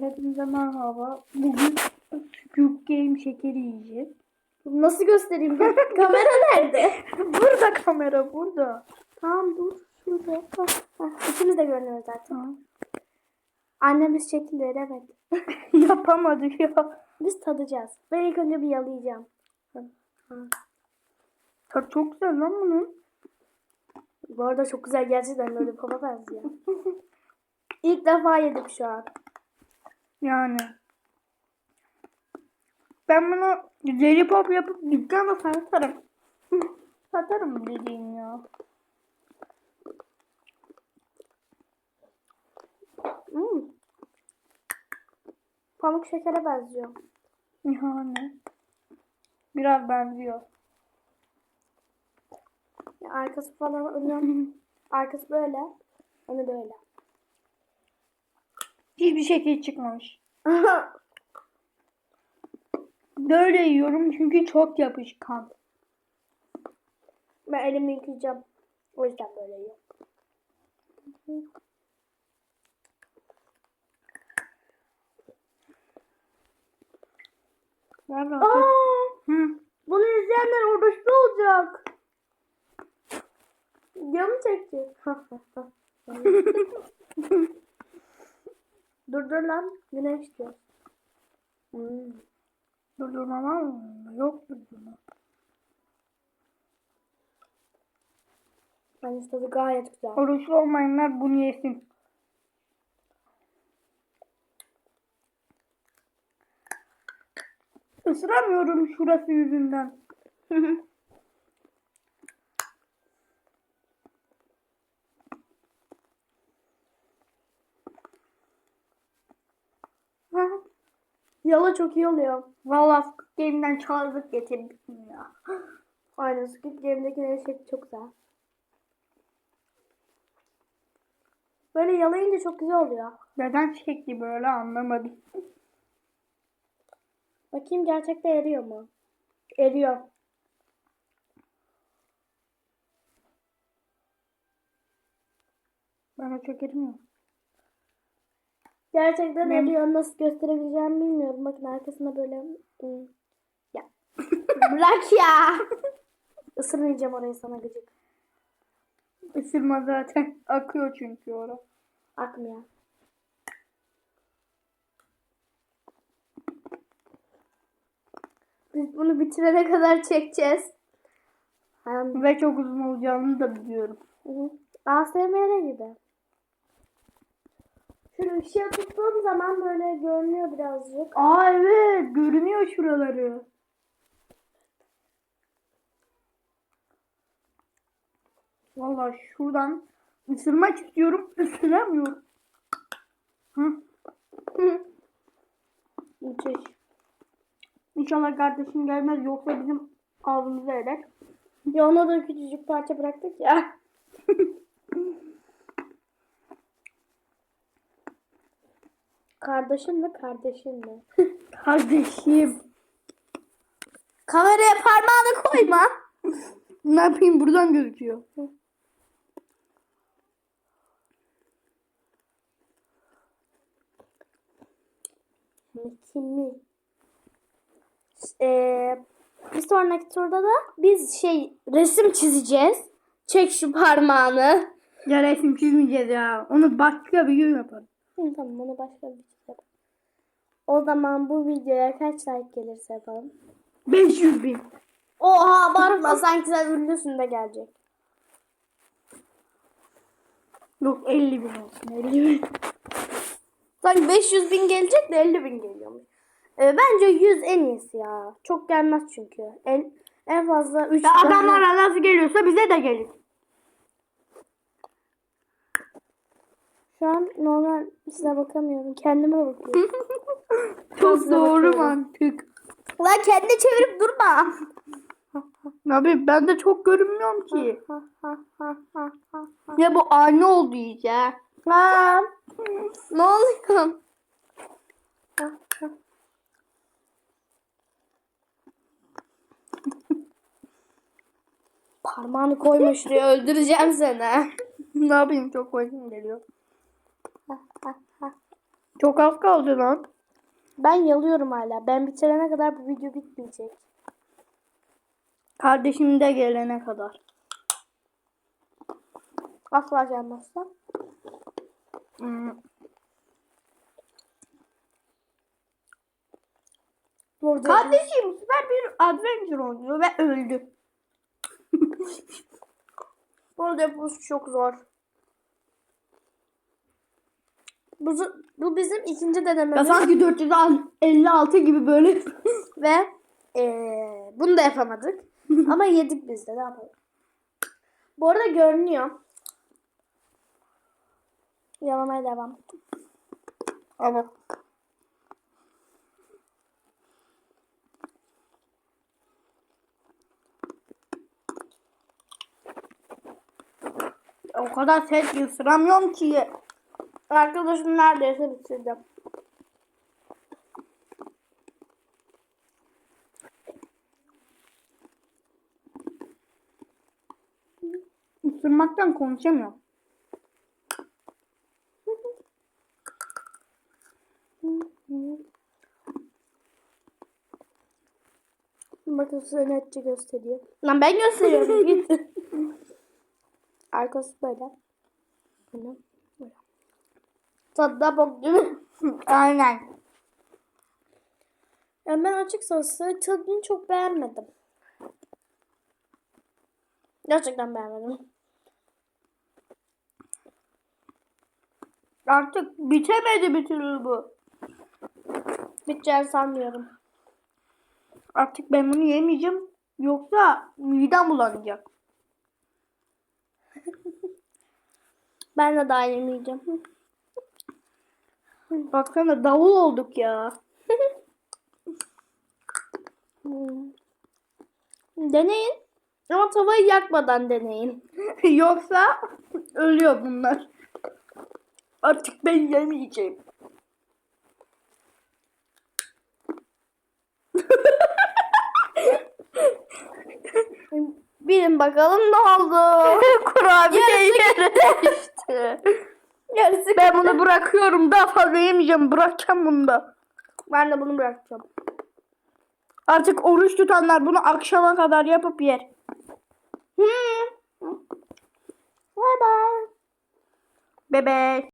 Hepinize merhaba. Bugün Squid Game şekeri yiyeceğiz. Nasıl göstereyim ben? Kamera nerede? burada kamera burada. Tamam dur. Şurada. Hah. İkimiz de görünüyoruz zaten. Tamam. Annemiz şekil veremedi. Yapamadık ya. Biz tadacağız. Ben ilk önce bir yalayacağım. Tadı çok güzel lan bunun. Bu arada çok güzel gerçekten böyle papa benziyor. İlk defa yedik şu an. Yani. Ben bunu lollipop yapıp dükkanda satarım. satarım dediğim ya. Hmm. Pamuk şekere benziyor. Yani. Biraz benziyor. Ya arkası falan önü, arkası böyle. Önü böyle. Hiçbir şekil çıkmamış. Böyle yiyorum çünkü çok yapışkan. ben elimi yıkayacağım. O yüzden böyle yiyorum. Ver Aa. Hı. bunu izleyenler oruçlu olacak. Video mu çekecek? dur dur lan. Güneş diyor. Hmm. Durdurma var mı? Yok durdurma. Bence tadı gayet güzel. Oruçlu olmayanlar bunu yesin. Isıramıyorum şurası yüzünden. Yala çok iyi oluyor. Valla Squid Game'den çaldık getirdik ya. Aynen Squid Game'dekilerin şekli çok güzel. Böyle yalayınca çok güzel oluyor. Neden şekli böyle anlamadım. Bakayım gerçekte eriyor mu? Eriyor. Bana çok erimiyor. Gerçekten Benim- eriyor. Nasıl gösterebileceğimi bilmiyorum. Bakın arkasında böyle... Hmm. Ya. Bırak ya. Isırmayacağım orayı sana gıcık. Isırma zaten. Akıyor çünkü orada. Akmıyor. Biz bunu bitirene kadar çekeceğiz. Ve çok uzun olacağını da biliyorum. ASMR gibi. Şöyle ışığı tuttuğum zaman böyle görünüyor birazcık. Aa evet görünüyor şuraları. Vallahi şuradan ısırmak istiyorum ısıramıyorum. Hı. Müthiş. İnşallah kardeşim gelmez yoksa bizim ağzımıza eder. Ya ona da küçücük parça bıraktık ya. Kardeşin mi kardeşin mi? Kardeşim. Kameraya parmağını koyma. Ne yapayım buradan gözüküyor. Kimi? Ee, bir sonraki turda da biz şey resim çizeceğiz. Çek şu parmağını. Ya resim çizmeyeceğiz ya. Onu başka bir gün yaparım. Hı, tamam onu başka bir şey yapalım. O zaman bu videoya kaç like gelirse yapalım. 500 bin. Oha abartma sanki sen ünlüsün de gelecek. Yok 50 bin olsun 50 bin. Sanki 500 bin gelecek de 50 bin geliyormuş. Ee, bence 100 en iyisi ya. Çok gelmez çünkü. En, en fazla 3 Ya adamlara nasıl geliyorsa bize de gelir. Şu an normal size bakamıyorum. Kendime bakıyorum. Çok Size doğru mantık. Lan kendini çevirip durma. Abi ben de çok görünmüyorum ki. Ya bu aynı oldu iyice. ha. ne oluyor? Parmağını koyma şuraya öldüreceğim seni. ne yapayım çok hoşum geliyor. Çok az kaldı lan. Ben yalıyorum hala. Ben bitirene kadar bu video bitmeyecek. Kardeşim de gelene kadar. Asla gelmezse. Hmm. Burada Kardeşim süper bir adventure oynuyor ve öldü. Burada yapılış çok zor. Bu, bu bizim ikinci Ya denememiz. sanki 456 gibi böyle. Ve eee, bunu da yapamadık. Ama yedik biz de ne yapalım. Bu arada görünüyor. Yalamaya devam. evet. O kadar sert ısıramıyorum ki. Arkadaşım neredeyse bitirdi. Isırmaktan konuşamıyorum. Bakın size netçe göstereyim. Lan ben gösteriyorum. Git. Arkası böyle. Böyle. Tadı da bok değil mi? Aynen. Yani ben açıkçası tadını çok beğenmedim. Gerçekten beğenmedim. Artık bitemedi bir türlü bu. Biteceğini sanmıyorum. Artık ben bunu yemeyeceğim. Yoksa midem bulanacak. Ben de daha yemeyeceğim. Baksana davul olduk ya. Deneyin. Ama tavayı yakmadan deneyin. Yoksa ölüyor bunlar. Artık ben yemeyeceğim. Bilin bakalım ne oldu. Kurabiye yere Yarısı Ben bunu bırakıyorum. Daha fazla yemeyeceğim. Bırakacağım bunu da. Ben de bunu bırakacağım. Artık oruç tutanlar bunu akşama kadar yapıp yer. Hmm. Bye bye. Bebek.